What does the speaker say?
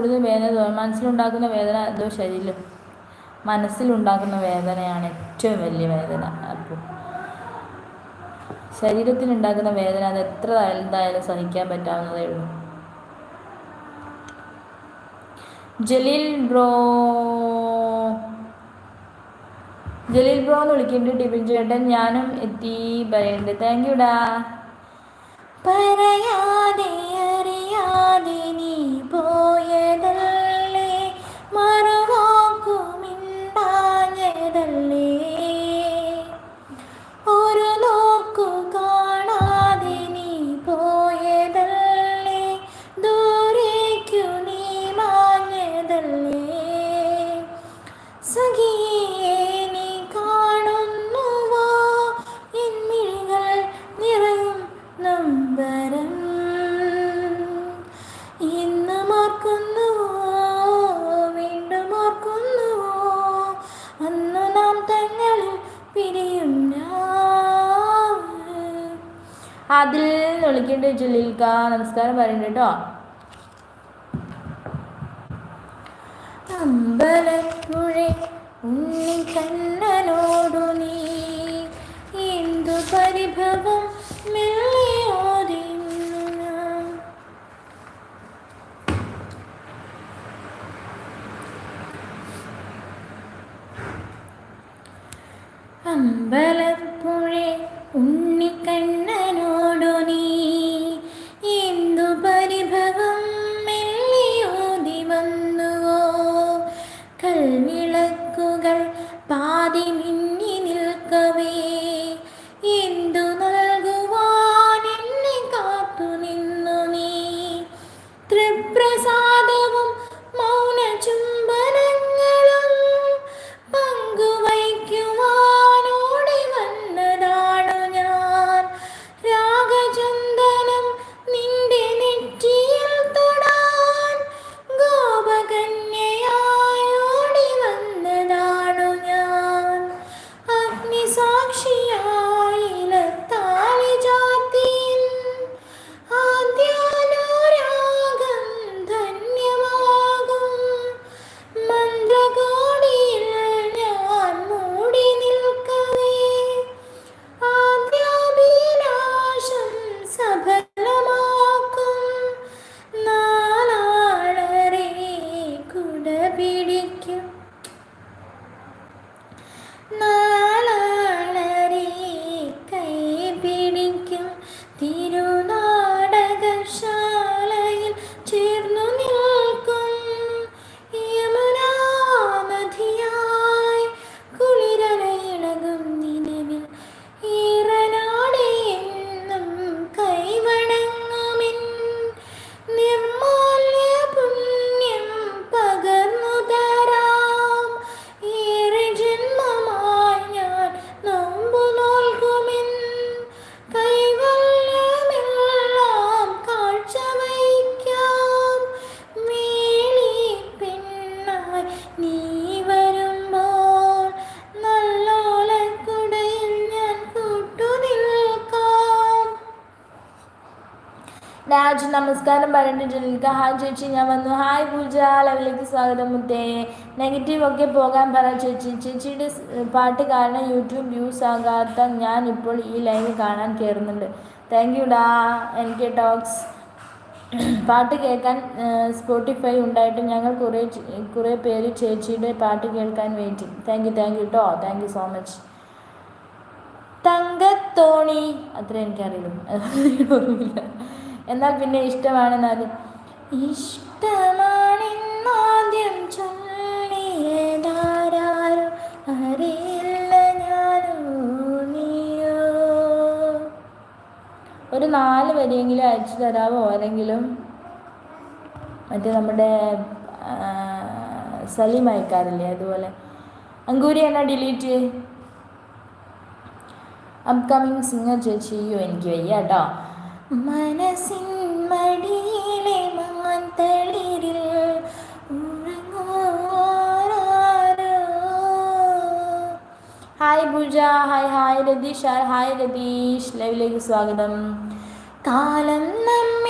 കൂടുതൽ വേദന മനസ്സിലുണ്ടാക്കുന്ന വേദന എന്തോ ശരീരം മനസ്സിലുണ്ടാക്കുന്ന വേദനയാണ് ഏറ്റവും വലിയ വേദന. അപ്പോൾ ശരീരത്തിനുണ്ടാക്കുന്ന വേദന അത് എത്ര എന്തായാലും സഹിക്കാൻ പറ്റാവുന്നതേ ഉള്ളൂ. ജലീൽ ബ്രോ ജലീൽ ബ്രോ എന്ന് വിളിക്കുന്നുണ്ട് ടിബിൻ ചേട്ടൻ. ഞാനും എത്തി. പറയുന്നുണ്ട് താങ്ക് ഡാ. പറയാതെ അതിൽ വിളിക്കേണ്ട ജലീൽക്ക. നമസ്കാരം പറയണ്ട കേട്ടോ. അമ്പലപ്പുഴ ഉണ്ണി കണ്ണനോടു നീ. എന്തു പരിഭവം മെല്ലിയോതിന്നു ഞാൻ അമ്പലപ്പുഴ രാജ് നമസ്കാരം പറഞ്ഞിട്ട് ജലീൽക്ക ഹായ് ചേച്ചി ഞാൻ വന്നു. ഹായ് പൂജ ലവിലേക്ക് സ്വാഗതം മുത്തേ. നെഗറ്റീവ് ഒക്കെ പോകാൻ പറ ചേച്ചി. ചേച്ചിയുടെ പാട്ട് കാരണം യൂട്യൂബ് വ്യൂസ് ആകാത്ത ഞാൻ ഇപ്പോൾ ഈ ലൈവ് കാണാൻ കയറുന്നുണ്ട് താങ്ക് യു ഡാ എനിക്ക് ടോക്സ് പാട്ട് കേൾക്കാൻ സ്പോട്ടിഫൈ ഉണ്ടായിട്ട് ഞങ്ങൾ കുറേ കുറേ പേര് ചേച്ചിയുടെ പാട്ട് കേൾക്കാൻ waiting thank you thank you കേട്ടോ താങ്ക് യു സോ മച്ച് തങ്കത്തോണി. അത്ര എനിക്കറിയില്ല ഓർമ്മയില്ല. എന്നാൽ പിന്നെ ഇഷ്ടമാണ് ഇഷ്ടമാണെന്നാദ്യം ചൊല്ലിയതാരോ അറിയില്ല ഞാനോ ഒരു നാല് വരിയെങ്കിലും അയച്ചു തരാമോ ആരെങ്കിലും മറ്റേ നമ്മുടെ സലീം അയക്കാറില്ലേ? അതുപോലെ. അങ്കൂരി എന്നാ ഡിലീറ്റ്? അപ്കമിങ് സിംഗർ ചേച്ചി എനിക്ക് വയ്യ കേട്ടോ. മനസ്സിൻ മടിയിലെ മാന്തളിരിൽ. Hi Pooja hi hi Ratheesh hi Ratheesh ലൈവിലേക്ക് സ്വാഗതം കാലം നമ്മ